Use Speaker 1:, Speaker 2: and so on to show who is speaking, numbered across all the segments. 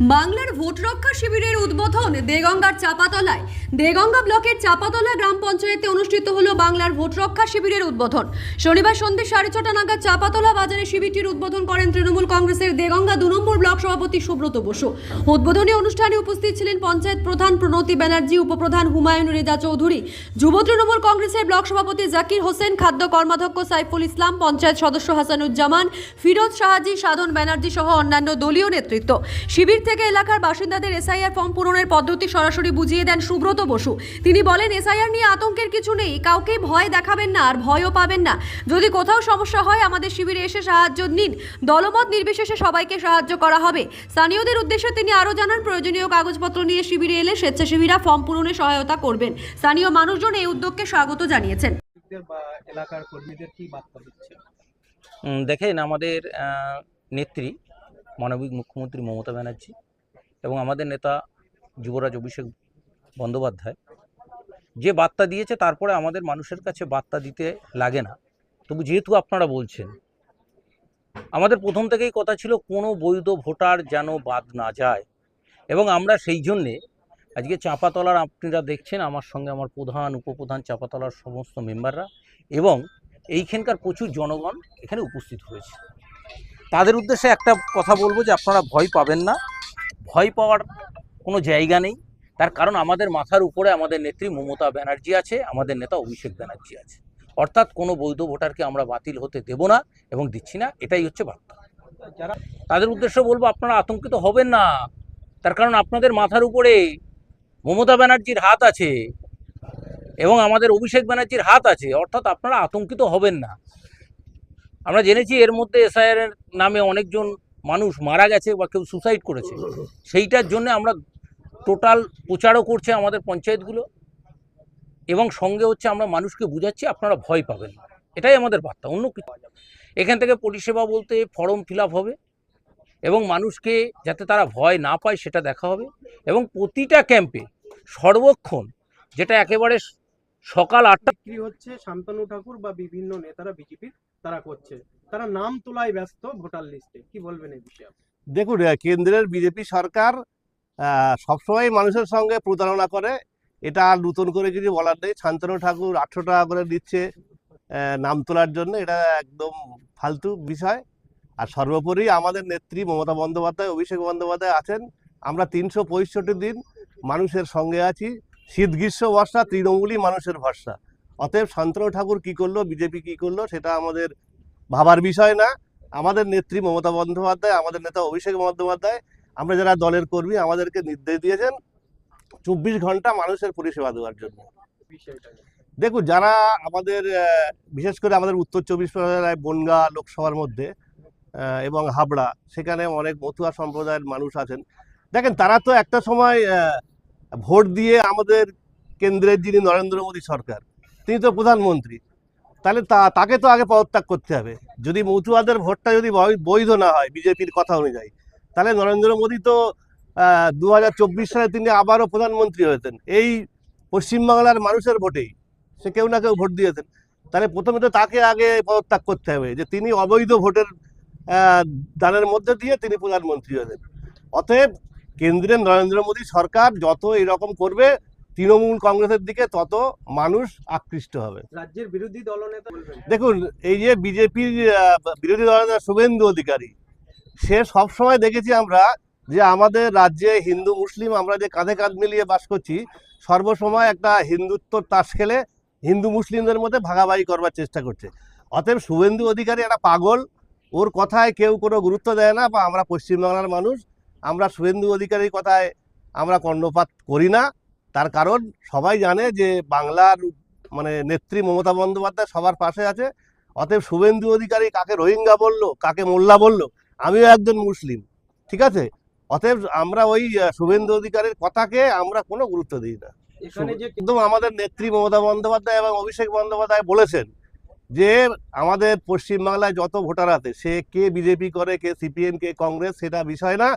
Speaker 1: বাংলার ভোট রক্ষা শিবিরের উদ্বোধন দেগঙ্গার চাপাতলায়। দেগঙ্গা ব্লকের চাপাতলা গ্রাম পঞ্চায়েতে অনুষ্ঠিত হলো বাংলার ভোট রক্ষা শিবিরের উদ্বোধন। শনিবার সন্ধ্যে সাড়ে ছটা নাগাদ চাপাতলা বাজারে শিবিরটির উদ্বোধন করেন তৃণমূল কংগ্রেসের দেগঙ্গা দু নম্বর ব্লক সভাপতি সুব্রত বসু। উদ্বোধনী অনুষ্ঠানে উপস্থিত ছিলেন পঞ্চায়েত প্রধান প্রণতি ব্যানার্জি, উপপ্রধান হুমায়ুন রেজা চৌধুরী, যুব তৃণমূল কংগ্রেসের ব্লক সভাপতি জাকির হোসেন, খাদ্য কর্মাধ্যক্ষ সাইফুল ইসলাম, পঞ্চায়েত সদস্য হাসানুজ্জামান, ফিরোজ শাহাজি, সাধন ব্যানার্জি সহ অন্যান্য দলীয় নেতৃত্ব। শিবির থেকে এলাকার বাসিন্দাদের এসআইআর ফর্ম পূরণের পদ্ধতি সরাসরি বুঝিয়ে দেন সুব্রত বসু। তিনি বলেন এসআইআর নিয়ে আতঙ্কের কিছু নেই কাউকে ভয় দেখাবেন না আর ভয়ও পাবেন না। যদি কোথাও সমস্যা হয় আমাদের শিবিরে এসে সাহায্য নিন। দলমত নির্বিশেষে সবাইকে সাহায্য করা হবে। স্থানীয়দের উদ্দেশ্যে তিনি আরও জানান প্রয়োজনীয় কাগজপত্র নিয়ে শিবিরে এলে স্বেচ্ছাসেবীরা ফর্ম পূরণে সহায়তা করবেন। স্থানীয় মানুষজন এই উদ্যোগকে স্বাগত জানিয়েছেন।
Speaker 2: এলাকার কর্মীদের কি বার্তা দিচ্ছে
Speaker 3: দেখেন আমাদের নেত্রী মানবিক মুখ্যমন্ত্রী মমতা ব্যানার্জি এবং আমাদের নেতা যুবরাজ অভিষেক বন্দ্যোপাধ্যায়। যে বার্তা দিয়েছে, তারপরে আমাদের মানুষের কাছে বার্তা দিতে লাগে না। তবু যেহেতু আপনারা বলছেন, আমাদের প্রথম থেকেই কথা ছিল, কোনো বৈধ ভোটার যেন বাদ না যায়। এবং আমরা সেই জন্যে আজকে চাঁপাতলার আপনারা দেখছেন, আমার সঙ্গে আমার প্রধান, উপপ্রধান চাঁপাতলার সমস্ত মেম্বাররা এবং এইখানকার প্রচুর জনগণ এখানে উপস্থিত হয়েছে। তাদের উদ্দেশ্যে একটা কথা বলব যে আপনারা ভয় পাবেন না। ভয় পাওয়ার কোনো জায়গা নেই। তার কারণ আমাদের মাথার উপরে আমাদের নেত্রী মমতা ব্যানার্জি আছে, আমাদের নেতা অভিষেক ব্যানার্জি আছে। অর্থাৎ কোনো বৈধ ভোটারকে আমরা বাতিল হতে দেব না এবং দিচ্ছি না, এটাই হচ্ছে বার্তা। তাদের উদ্দেশ্য বলব, আপনারা আতঙ্কিত হবেন না। তার কারণ আপনাদের মাথার উপরে মমতা ব্যানার্জির হাত আছে এবং আমাদের অভিষেক ব্যানার্জির হাত আছে। অর্থাৎ আপনারা আতঙ্কিত হবেন না। আমরা জেনেছি এর মধ্যে এসআইআর এর নামে অনেকজন মানুষ মারা গেছে বা কেউ সুসাইড করেছে সেইটার জন্য আমরা টোটাল প্রচারও করছে আমাদের পঞ্চায়েতগুলো এবং সঙ্গে হচ্ছে আমরা মানুষকে বুঝাচ্ছি, আপনারা ভয় পাবেন না এটাই আমাদের বার্তা, অন্য কিছু। এখান থেকে পরিষেবা বলতে ফর্ম ফিল হবে এবং মানুষকে যাতে তারা ভয় না পায় সেটা দেখা হবে এবং প্রতিটা ক্যাম্পে সর্বক্ষণ যেটা একেবারে সকাল আটটা
Speaker 2: হচ্ছে শান্তনু ঠাকুর বা বিভিন্ন নেতারা বিজেপির তারা করছে। তারা নাম তোলায় ব্যস্ত ভোটার লিস্টে কি বলবেন এই বিষয়ে
Speaker 4: দেখুন কেন্দ্রের বিজেপি সরকার সবসময় মানুষের সঙ্গে প্রতারণা করে। এটা আর নতুন করে কিছু বলার নেই। শান্তনু ঠাকুর আটশো টাকা করে দিচ্ছে নাম তোলার জন্য। এটা একদম ফালতু বিষয়। আর সর্বোপরি আমাদের নেত্রী মমতা বন্দ্যোপাধ্যায়, অভিষেক বন্দ্যোপাধ্যায় আছেন। আমরা তিনশো পঁয়ষট্টি দিন মানুষের সঙ্গে আছি। শীত গ্রীষ্ম বর্ষা, তৃণমূলই মানুষের ভরসা। অতএব শান্তনু ঠাকুর কি করল, বিজেপি কি করল, সেটা আমাদের ভাবার বিষয় না। আমাদের নেত্রী মমতা বন্দ্যোপাধ্যায়, আমাদের নেতা অভিষেক বন্দ্যোপাধ্যায়, আমরা যারা দলের কর্মী, আমাদেরকে নির্দেশ দিয়েছেন চব্বিশ ঘণ্টা মানুষের পরিষেবা দেওয়ার জন্য। দেখুন, যারা আমাদের বিশেষ করে আমাদের উত্তর চব্বিশ পরগনায় বনগা লোকসভার মধ্যে এবং হাবড়া, সেখানে অনেক মতুয়া সম্প্রদায়ের মানুষ আছেন। দেখেন, তারা তো একটা সময় ভোট দিয়ে আমাদের কেন্দ্রের যিনি নরেন্দ্র মোদী সরকার তিনি তো প্রধানমন্ত্রী। তাহলে তাকে তো আগে পদত্যাগ করতে হবে। যদি মতুয়াদের ভোটটা যদি বৈধ না হয় বিজেপির কথা অনুযায়ী, তাহলে নরেন্দ্র মোদী তো দু হাজার চব্বিশ সালে তিনি আবারও প্রধানমন্ত্রী হয়েছেন। এই পশ্চিমবাংলার মানুষের ভোটেই। সে কেউ না কেউ ভোট দিয়েছেন। তাহলে প্রথমে তো তাকে আগে পদত্যাগ করতে হবে যে তিনি অবৈধ ভোটের দানের মধ্যে দিয়ে তিনি প্রধানমন্ত্রী হলেন অতএব কেন্দ্রের নরেন্দ্র মোদী সরকার যত এরকম করবে তৃণমূল কংগ্রেসের দিকে তত মানুষ আকৃষ্ট হবে।
Speaker 2: রাজ্যের বিরোধী দলনেতা
Speaker 4: দেখুন এই যে বিজেপির বিরোধী দলনেতা শুভেন্দু অধিকারী সে সবসময় দেখেছি আমরা যে আমাদের রাজ্যে হিন্দু মুসলিম আমরা যে কাঁধে কাঁধ মিলিয়ে বাস করছি সর্বসময় একটা হিন্দুত্বর তাস খেলে হিন্দু মুসলিমদের মধ্যে ভাগাভাগি করবার চেষ্টা করছে। অতএব শুভেন্দু অধিকারী একটা পাগল ওর কথায় কেউ কোনো গুরুত্ব দেয় না বা আমরা পশ্চিমবাংলার মানুষ আমরা শুভেন্দু অধিকারীর কথায় আমরা কর্ণপাত করি না। তার কারণ সবাই জানে যে বাংলার মানে নেত্রী মমতা বন্দ্যোপাধ্যায় সবার পাশে আছে। অতএব শুভেন্দু অধিকারী কাকে রোহিঙ্গা বলল কাকে মোল্লা বলল আমিও একজন মুসলিম ঠিক আছে? অতএব আমরা ওই শুভেন্দু অধিকারীর কথাকে আমরা কোনো গুরুত্ব দিই না। একদম আমাদের নেত্রী মমতা বন্দ্যোপাধ্যায় এবং অভিষেক বন্দ্যোপাধ্যায় বলেছেন যে আমাদের পশ্চিমবাংলায় যত ভোটার আছে সে কে বিজেপি করে কে সিপিএম কে কংগ্রেস সেটা বিষয় না।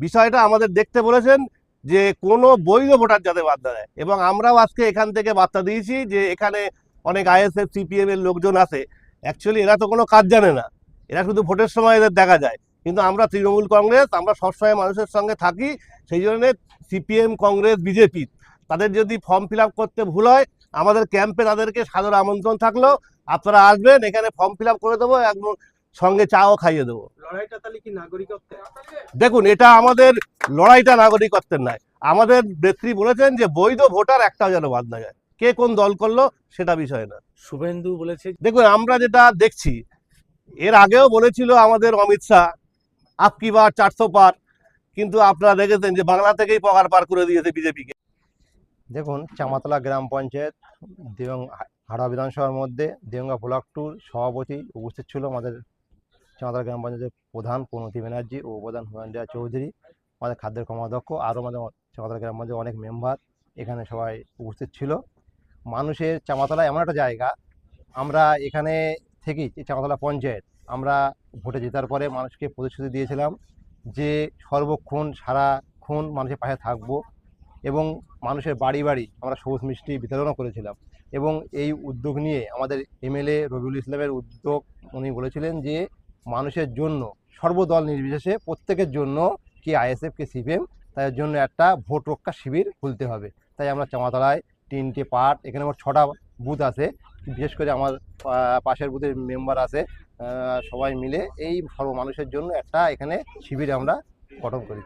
Speaker 4: বিষয়টা আমাদের দেখতে বলেছেন। যে কোনো বৈধ ভোটার যাতে বাদ দেয়। এবং আমরাও আজকে এখান থেকে বার্তা দিয়েছি যে এখানে অনেক আইএসএফ সিপিএম এর লোকজন আছে। অ্যাকচুয়ালি এরা তো কোনো কাজ জানে না। এরা শুধু ভোটের সময় এদের দেখা যায়। কিন্তু আমরা তৃণমূল কংগ্রেস, আমরা সবসময় মানুষের সঙ্গে থাকি। সেই জন্য সিপিএম কংগ্রেস বিজেপি তাদের যদি ফর্ম ফিল করতে ভুল হয়, আমাদের ক্যাম্পে তাদেরকে সাদর আমন্ত্রণ থাকল। আপনারা আসবেন, এখানে ফর্ম ফিল করে দেবো একদম সঙ্গে চাও খাইয়ে দেবো।
Speaker 2: লড়াইটা তাহলে কি নাগরিকত্বে
Speaker 4: দেখুন এটা আমাদের লড়াইটা নাগরিকত্বের নয়। আমাদের নেত্রী বলেছেন যে বৈধ ভোটার একটাও যেন বাদ না যায়। কে কোন দল করল সেটা বিষয় না।
Speaker 5: শুভেন্দু বলেছে
Speaker 4: দেখুন আমরা যেটা দেখছি এর আগেও বলেছিল আমাদের অমিত শাহ আপকি বার চারশো পার কিন্তু আপনারা দেখেছেন যে বাংলা থেকেই পগার পার করে দিয়েছে বিজেপিকে।
Speaker 6: দেখুন চামাতলা গ্রাম পঞ্চায়েত দেওয়াং হাড়া বিধানসভার মধ্যে দেওঙ্গা ব্লক টুর সভাপতি উপস্থিত ছিল আমাদের চামাতলা গ্রাম পঞ্চায়েতের প্রধান প্রণতি ব্যানার্জি ও প্রধান হুমায়ুন চৌধুরী। আমাদের খাদ্যের কর্মাধ্যক্ষ আরও আমাদের চামাতলা গ্রাম পঞ্চায়েতের অনেক মেম্বার এখানে সবাই উপস্থিত ছিল। মানুষের চামাতলা এমন একটা জায়গা, আমরা এখানে থেকেই চামাতলা পঞ্চায়েত, আমরা ভোটে জেতার পরে মানুষকে প্রতিশ্রুতি দিয়েছিলাম যে সর্বক্ষণ সারাক্ষণ মানুষের পাশে থাকব এবং মানুষের বাড়ি বাড়ি আমরা সবুজ মিষ্টি বিতরণও করেছিলাম এবং এই উদ্যোগ নিয়ে আমাদের এমএলএ রবিউল ইসলামের উদ্যোগ উনি বলেছিলেন যে মানুষের জন্য, সর্বদল নির্বিশেষে প্রত্যেকের জন্য কে আইএসএফ, কে সিপিএম তাদের জন্য একটা ভোট রক্ষা শিবির খুলতে হবে। তাই আমরা চামাতলায় তিনটে পার্ট, এখানে আমার ছটা বুথ আছে, বিশেষ করে আমার পাশের বুথের মেম্বার আছে সবাই মিলে এই সর্ব মানুষের জন্য একটা এখানে শিবির আমরা গঠন করি